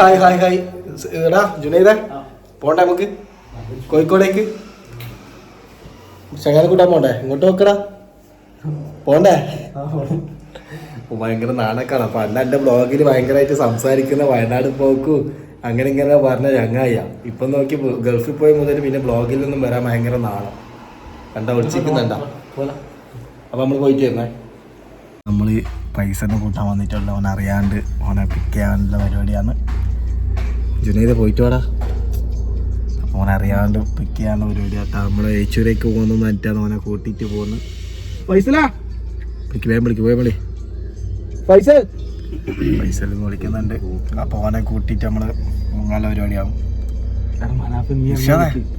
Hi hi hi. എടാ ജുനൈദ പോണ്ടേ നമുക്ക്? കോഴിക്കോടേക്ക്. ചങ്ങാനെ കൂട്ടാൻ പോണ്ടേ? ഇങ്ങോട്ട് നോക്കടാ. പോണ്ടേ? ഭയങ്കര നാണക്കാണ്. അപ്പൊ അല്ല എന്റെ ബ്ലോഗിൽ ഭയങ്കരമായിട്ട് സംസാരിക്കുന്ന വയനാട് പോക്കു. അങ്ങനെ ഇങ്ങനെ പറഞ്ഞ ചങ്ങായ ഇപ്പൊ നോക്കി ഗൾഫിൽ പോയ മുതൽ പിന്നെ ബ്ലോഗിൽ നിന്നും വരാൻ ഭയങ്കര നാണം. കണ്ട ഒളിച്ചിരിക്കുന്നുണ്ട? അപ്പൊ നമ്മൾ പോയിട്ട് വരുന്നേ നമ്മൾ പൈസ കൂട്ടാൻ വന്നിട്ടുള്ള ഓൻ അറിയാണ്ട് ഓനെ പിക്ക് ചെയ്യാനുള്ള പരിപാടിയാണ്. ജുനൈദ പോയിട്ട് വാടാ. അറിയാണ്ട് പിക്ക് ചെയ്യാനുള്ള പരിപാടിയാട്ടാ നമ്മൾ ഏച്ചൂരേക്ക് പോകുന്നു എന്നിട്ടാണ് ഓനെ കൂട്ടിയിട്ട് പോകുന്നത് പൈസലാ വിളിക്ക് വേഗം വിളിക്ക് പോയി വിളി. പൈസ പൈസ വിളിക്കുന്നുണ്ട്. അപ്പോൾ ഓനെ കൂട്ടിയിട്ട് നമ്മൾ മുങ്ങാല പരിപാടിയാവും.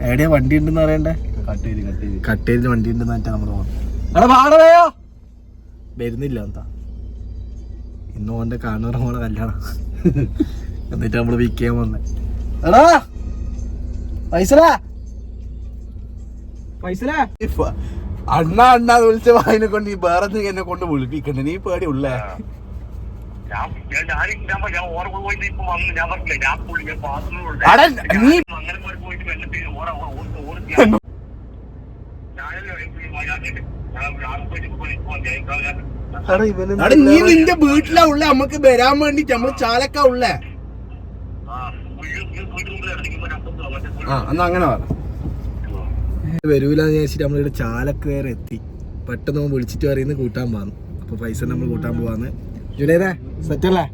എവിടെയാ വണ്ടി ഉണ്ടെന്ന് അറിയണ്ടേ കട്ടേരിൽ വണ്ടി ഉണ്ടെന്ന് നമ്മൾ നമ്മൾ പോകുന്നത് വരുന്നില്ല എന്താ? ഇന്ന് ഓന്റെ കാണുന്ന മോളെ കല്യാണം. എന്നിട്ട് നമ്മൾ വിൽക്കാൻ വന്നെ. എടാ! പൈസലാ? പൈസലാ? അണ്ണ അണ്ണ വിളിച്ച വായനെ കൊണ്ട് ഈ വേറെ എന്നെ കൊണ്ട് വിളിപ്പിക്കണ്ട? നീ പേടി ഉള്ളേ? നീ നീ നിന്റെ വീട്ടിലാ ഉള്ളേ. നമുക്ക് വരാൻ വേണ്ടിട്ട് നമ്മൾ ചാലക്കാ ഉള്ളേ. ആ എന്നാ അങ്ങനെ പറ. വരൂലെന്ന് വിചാരിച്ചിട്ട് നമ്മളിവിടെ ചാലക്ക് വരെ എത്തി. പെട്ടെന്ന് വിളിച്ചിട്ട് പറയുന്നത് കൂട്ടാൻ പോകാന്ന് അപ്പൊ പൈസ നമ്മൾ കൂട്ടാൻ പോവാന്ന്. ജുനേദേ സെറ്റല്ലേ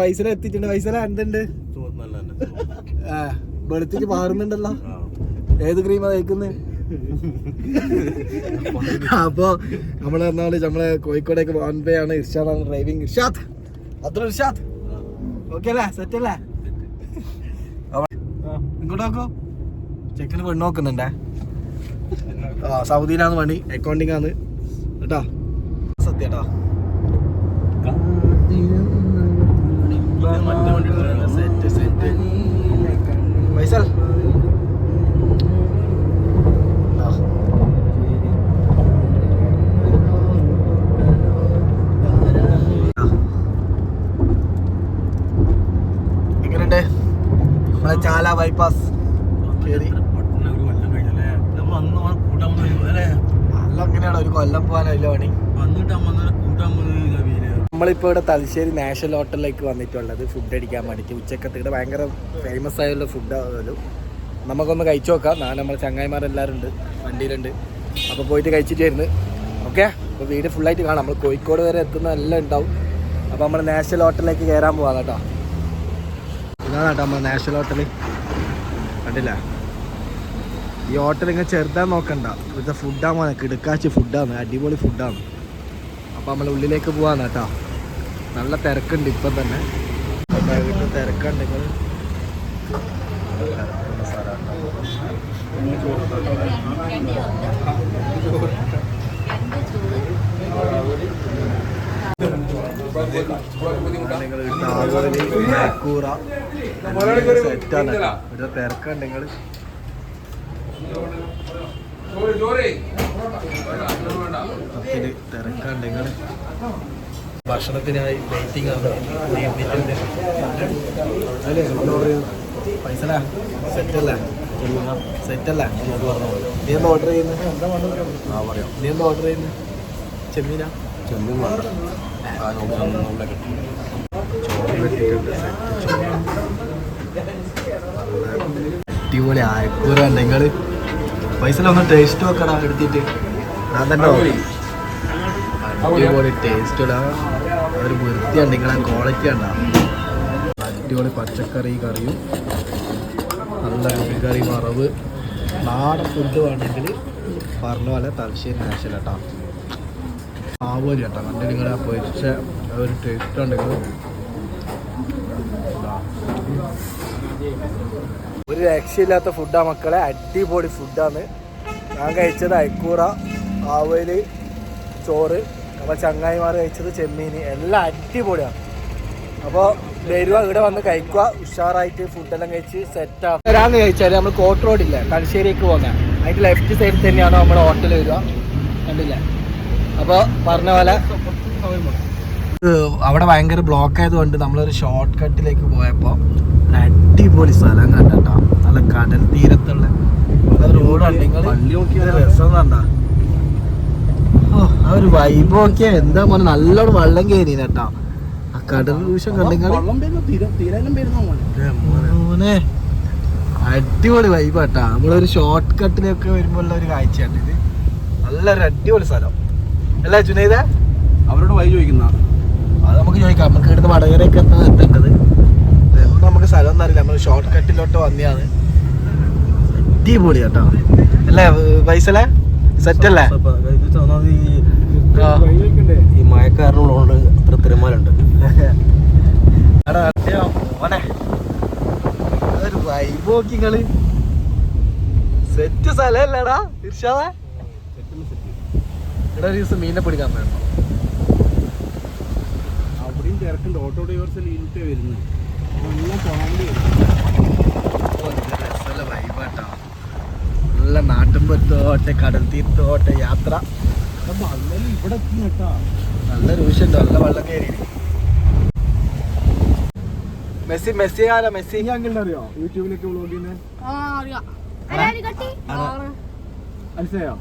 പൈസ എത്തിയിട്ടുണ്ട്. പൈസ എന്തുണ്ട്? വെളുത്തിട്ട് മാറുന്നുണ്ടല്ലോ ഏത് ക്രീമാ തേക്കുന്നത് അപ്പൊ നമ്മൾ പറഞ്ഞാൽ നമ്മളെ കോഴിക്കോടേക്ക് വൺ വേ ആണ് ഇർഷാദാണ് ഡ്രൈവിംഗ് ഇർഷാദ് അത്ര ഇർഷാദ്. ഓക്കെ അല്ലേ? സെറ്റ് അല്ലേ? ഇങ്ങോട്ട് നോക്കോ. ചെക്കന് പെണ്ണ് നോക്കുന്നുണ്ടേ. ആ സൗദിയിലാണ് പണി അക്കൗണ്ടിങ് ആണ്. കേട്ടോ? സത്യ സെറ്റ് സെറ്റ് ഫൈസൽ ആ. ആ. എങ്ങനെയുണ്ട് നമ്മളെ ചാല ബൈപ്പാസ് കേറി അല്ല? അങ്ങനെയാണ് ഒരു കൊല്ലം പോകാനല്ല പണി? നമ്മളിപ്പോൾ ഇവിടെ തലശ്ശേരി നാഷണൽ ഹോട്ടലിലേക്ക് വന്നിട്ടുള്ളത് ഫുഡ് അടിക്കാൻ വേണ്ടിയിട്ട്. ഉച്ചക്കത്തെ ഇവിടെ ഭയങ്കര ഫേമസ് ആയുള്ള ഫുഡ് ആയാലും നമുക്കൊന്ന് കഴിച്ചു നോക്കാം. നാ നമ്മളെ ചങ്ങായിമാരെല്ലാവരും ഉണ്ട് വണ്ടിയിലുണ്ട്. അപ്പോൾ പോയിട്ട് കഴിച്ചിട്ട് വരുന്നു. ഓക്കെ അപ്പോൾ വീട് ഫുള്ളായിട്ട് കാണാം. നമ്മൾ കോഴിക്കോട് വരെ എത്തുന്ന എല്ലാം ഉണ്ടാവും. അപ്പോൾ നമ്മൾ നാഷണൽ ഹോട്ടലിലേക്ക് കയറാൻ പോവാം കേട്ടോ. ഇതാണ് കേട്ടോ നമ്മൾ നാഷണൽ ഹോട്ടൽ കണ്ടില്ല. ഈ ഹോട്ടൽ ഇങ്ങനെ ചെറുതാൻ നോക്കണ്ട. ഇവിടുത്തെ ഫുഡാണ് മോനെ കിടക്കാച്ച് ഫുഡാണ് അടിപൊളി ഫുഡാണ് അപ്പോൾ നമ്മൾ ഉള്ളിലേക്ക് പോവാന്ന് കേട്ടോ. നല്ല തിരക്കുണ്ട് ഇപ്പം തന്നെ. തിരക്കുണ്ട് നിങ്ങൾ തിരക്കുണ്ടെങ്കിൽ തിരക്കുള്ള സ്ഥലമാണ് സെറ്റാണ്. ഒരു ഭക്ഷണത്തിനായി വെയിറ്റിംഗ് ആണ്. അല്ലേ? ഓർഡർ സെറ്റല്ലേ സെറ്റല്ലേ നീ എന്താ ഓർഡർ ചെയ്യുന്നത് ആ പറയാം. നീ എന്താ ഓർഡർ ചെയ്യുന്നത് ചെമ്മീനാ? ചെമ്മീൻ അടിപൊളി ആയക്കൂര നിങ്ങൾ പൈസ ഒന്ന് ടേസ്റ്റ് നോക്കടാ എടുത്തിട്ട്. ഞാൻ തന്നെ. അടിപൊളി ടേസ്റ്റ് ഇടാ ഒരു വൃത്തിയുണ്ട് നിങ്ങളെ ക്വാളിറ്റി ഉണ്ടാ അടിപൊളി പച്ചക്കറി കറിയും. നല്ല കറി വറവ്. നാടൻ ഫുഡ് വേണമെങ്കിൽ പറഞ്ഞ പോലെ തലശ്ശേരി നാശല കേട്ടോ ആവോലി കേട്ടോ. കണ്ട് നിങ്ങളെ പൊരിച്ച ഒരു ടേസ്റ്റ് ഉണ്ടെങ്കിൽ ഒരു രക്ഷയില്ലാത്ത ഫുഡാ മക്കളെ. അടിപൊളി ഫുഡാണ് ഞാൻ കഴിച്ചത് അയക്കൂറ ആവൽ ചോറ് അപ്പോൾ ചങ്ങായിമാർ കഴിച്ചത് ചെമ്മീൻ എല്ലാം അടിപൊളിയാണ്. അപ്പോൾ വരുക ഇവിടെ വന്ന് കഴിക്കുക ഉഷാറായിട്ട് ഫുഡെല്ലാം കഴിച്ച് സെറ്റ് വരാമെന്ന് കഴിച്ചാൽ നമ്മൾ കോട്ട് റോഡില്ലേ തലശ്ശേരിക്ക് പോകുന്നത് അതിന്റെ ലെഫ്റ്റ് സൈഡിൽ തന്നെയാണ് നമ്മുടെ ഹോട്ടൽ വരിക കണ്ടില്ലേ? അപ്പോൾ പറഞ്ഞ പോലെ. അവിടെ ഭയങ്കര ബ്ലോക്ക് ആയതുകൊണ്ട് നമ്മളൊരു ഷോർട്ട് കട്ടിലേക്ക് പോയപ്പോൾ അടിപൊളി സ്ഥലം കണ്ടോ നല്ല കടൽ തീരത്തുള്ള പള്ളി നോക്കിയാ രസം കണ്ട. ഓ ആ ഒരു വൈബ് നോക്കിയാ എന്താ മോനെ നല്ലോണം വെള്ളം കയറി കേട്ടോ ആ കടൽ ദൂഷം കണ്ടെങ്കിൽ മോനെ. അടിപൊളി വൈബ് കേട്ടാ നമ്മളൊരു ഷോർട്ട് കട്ടിലൊക്കെ വരുമ്പോൾ ഉള്ള ഒരു കാഴ്ചയാണ് ഇത് നല്ലൊരു അടിപൊളി സ്ഥലം. അല്ലേ ജുനൈദ അവരോട് വഴി ചോദിക്കുന്ന അത് നമുക്ക് ചോദിക്കാം. നമുക്ക് ഇവിടുന്ന് വടകരയൊക്കെ എത്താൻ എത്തേണ്ടത്. നമുക്ക് സ്ഥലം ഒന്നും അറിയില്ല. നമ്മൾ ഷോർട്ട് കട്ടിലോട്ട് വന്നെയാണ് അടിപൊളി കേട്ടോ. അല്ലേ പൈസല്ലേ സെറ്റ് അല്ലേ? ആ. ഈ മഴക്കാരനുള്ളതുകൊണ്ട് അത്ര തിരമാലുണ്ട് വൈബ് സെറ്റ് സ്ഥലല്ലേടാ ഇർഷാദേ. ഇവിടെ ഒരു ദിവസം മീനെ പിടിക്കാൻ വേണം അവിടെയും തിരക്കുണ്ട്. ഓട്ടോ ഡ്രൈവേഴ്സ് ഇരുട്ടേ വരുന്നത് നല്ല ഫാമിലി നല്ല നാട്ടുമ്പത്തോട്ടെ കടൽ തീർത്തോട്ടെ യാത്ര. അല്ലല്ലോ ഇവിടെ എത്തി കേട്ടാ. നല്ല രൂഷുണ്ട് നല്ല വെള്ളം കയറി. മെസ്സി മെസ്സി ആരാ മെസ്സി? അങ്ങനെ അറിയോ? യൂട്യൂബിലൊക്കെ വ്ളോഗ് ചെയ്യുന്നത്? മനസ്സിലായോ?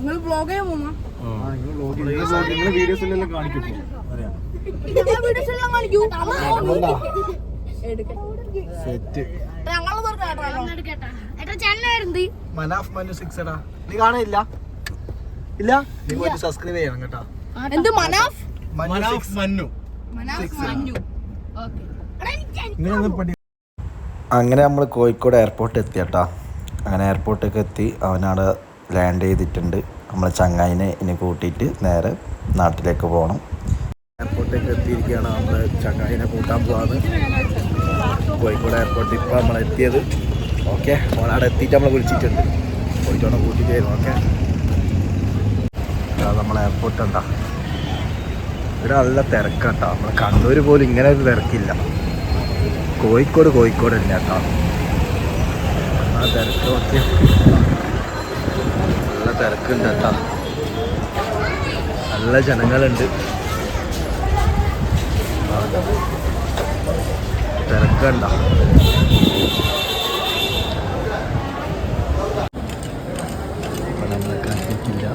നിങ്ങൾ ബ്ലോഗ് ചെയ്യാൻ വീഡിയോസിലെല്ലാം കാണിക്കും സെറ്റ്. ഞങ്ങളെ ചെന്നായിരുന്നു മനാഫ് മനു സിക്സ് എടാ. നീ കാണില്ല ഇല്ല? നീ പോയിട്ട് സബ്സ്ക്രൈബ് ചെയ്യണം കേട്ടോ. എന്ത് മനാഫ്? മന്നു മനാഫ് ഓക്കെ. അങ്ങനെ നമ്മൾ കോഴിക്കോട് എയർപോർട്ട് എത്തി കേട്ടോ. അങ്ങനെ എയർപോർട്ടൊക്കെ എത്തി. അവനവിടെ ലാൻഡ് ചെയ്തിട്ടുണ്ട്. നമ്മൾ ചങ്ങായിനെ ഇനി കൂട്ടിയിട്ട് നേരെ നാട്ടിലേക്ക് പോകണം. എയർപോർട്ടിലേക്ക് എത്തിയിരിക്കുകയാണ്. നമ്മൾ ചങ്ങായിനെ കൂട്ടാൻ പോവാന്ന് കോഴിക്കോട് എയർപോർട്ടിൽ ഇപ്പോൾ നമ്മൾ എത്തിയത്. ഓക്കെ അവിടെ എത്തിയിട്ട് നമ്മൾ വിളിച്ചിട്ടുണ്ട്. പോയിട്ട് അവിടെ കൂട്ടിയിട്ട് വരും. ഓക്കെ നമ്മൾ എയർപോർട്ട് ഉണ്ടാ ഇവിടെ നല്ല തിരക്കാട്ടോ. നമ്മൾ കണ്ണൂർ പോലും ഇങ്ങനെ ഒരു തിരക്കില്ല. കോഴിക്കോട് കോഴിക്കോട് തന്നെ കേട്ടോ ആ തിരക്ക് നല്ല തിരക്കുണ്ട് കേട്ടോ നല്ല ജനങ്ങളുണ്ട്. തിരക്കണ്ട നമ്മളെ കണ്ടിട്ടില്ല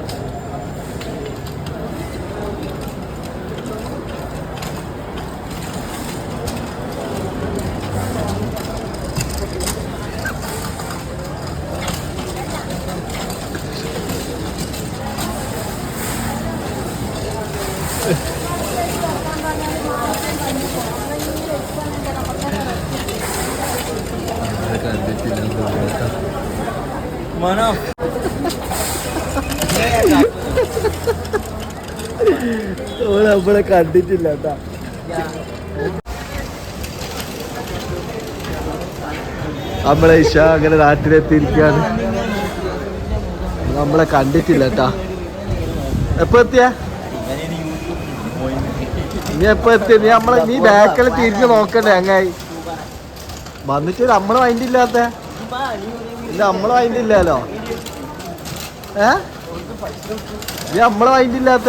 നമ്മളെ കണ്ടിട്ടില്ല നമ്മളെ കണ്ടിട്ടില്ല നമ്മളെ ഇഷ അങ്ങനെ നാട്ടിലെത്തിയിരിക്കാണ്. നമ്മളെ കണ്ടിട്ടില്ല കേട്ടാ. എപ്പോ എത്തിയ? നീ എപ്പോ എത്തിയ? നീ നമ്മളെ നീ ബാക്കിൽ തിരിഞ്ഞു നോക്കണ്ടേ അങ്ങായി. വന്നിട്ട് നമ്മളെ മൈൻഡ് നമ്മൾ മൈൻഡ് ഇല്ലല്ലോ ഏ? ഇത് നമ്മളെ മൈൻഡ് ഇല്ലാത്ത?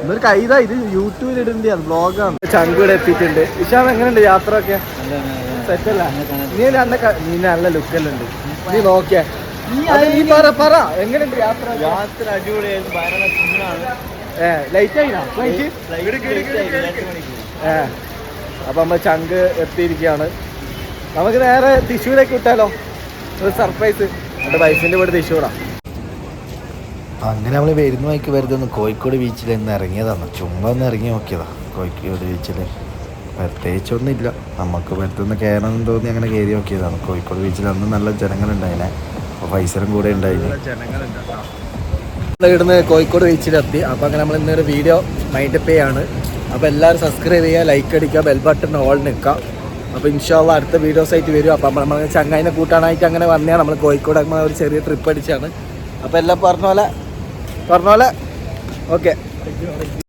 എന്നൊരു കൈതാ ഇത് യൂട്യൂബിൽ ഇടേണ്ട ബ്ലോഗാണ് ചങ്കൂടെ എത്തിയിട്ടുണ്ട്. ഇഷാം എങ്ങനെയുണ്ട് യാത്ര ഒക്കെ സെറ്റല്ല നീ നല്ല നീ നല്ല ലുക്കെല്ലാം ഉണ്ട്. നീ നോക്കിയേ. നീ പറ പറ. എങ്ങനെയുണ്ട് യാത്ര? യാത്ര ഏ ലൈറ്റ് ആയിനാ? ലൈറ്റ് ഏ അപ്പൊ നമ്മൾ ചങ്ക് എത്തിയിരിക്കുകയാണ്. നമുക്ക് നേരെ തൃശ്ശൂരേക്ക് വിട്ടാലോ? ഒരു സർപ്രൈസ് എന്റെ വൈഫിന്റെ വീട് തൃശ്ശൂരാണ് അങ്ങനെ നമ്മൾ വരുന്ന വഴിക്ക് വെറുതെ ഒന്ന് കോഴിക്കോട് ബീച്ചിൽ നിന്ന് ഇറങ്ങിയതാണ്. ചുമ്മാ ഒന്ന് ഇറങ്ങി നോക്കിയതാ കോഴിക്കോട് ബീച്ചിൽ പ്രത്യേകിച്ചൊന്നുമില്ല നമുക്ക് വരുത്തുന്ന കയറണം എന്ന് തോന്നി അങ്ങനെ കയറി നോക്കിയതാണ്. കോഴിക്കോട് ബീച്ചിൽ അന്ന് നല്ല ജനങ്ങളുണ്ടായിനെ. അപ്പോൾ പൈസലും കൂടെ ഉണ്ടായിരുന്നു ഇവിടുന്ന് കോഴിക്കോട് ബീച്ചിലെത്തി അപ്പോൾ അങ്ങനെ നമ്മൾ ഇന്നൊരു വീഡിയോ മൈൻഡപ്പ് ചെയ്യാണ്. അപ്പോൾ എല്ലാവരും സബ്സ്ക്രൈബ് ചെയ്യുക ലൈക്ക് അടിക്കുക ബെൽ ബട്ടൺ ഓൾ നിൽക്കുക. അപ്പോൾ ഇൻഷാല്ല അടുത്ത വീഡിയോസ് ആയിട്ട് വരും. അപ്പോൾ നമ്മൾ ചങ്ങായിനെ കൂട്ടാനായിട്ട് അങ്ങനെ വന്നതാണ്. നമ്മൾ കോഴിക്കോട് ഒരു ചെറിയ ട്രിപ്പ് അടിച്ചാണ്. അപ്പോൾ എല്ലാം പറഞ്ഞ പോലെ പറഞ്ഞ പോലെ. ഓക്കെ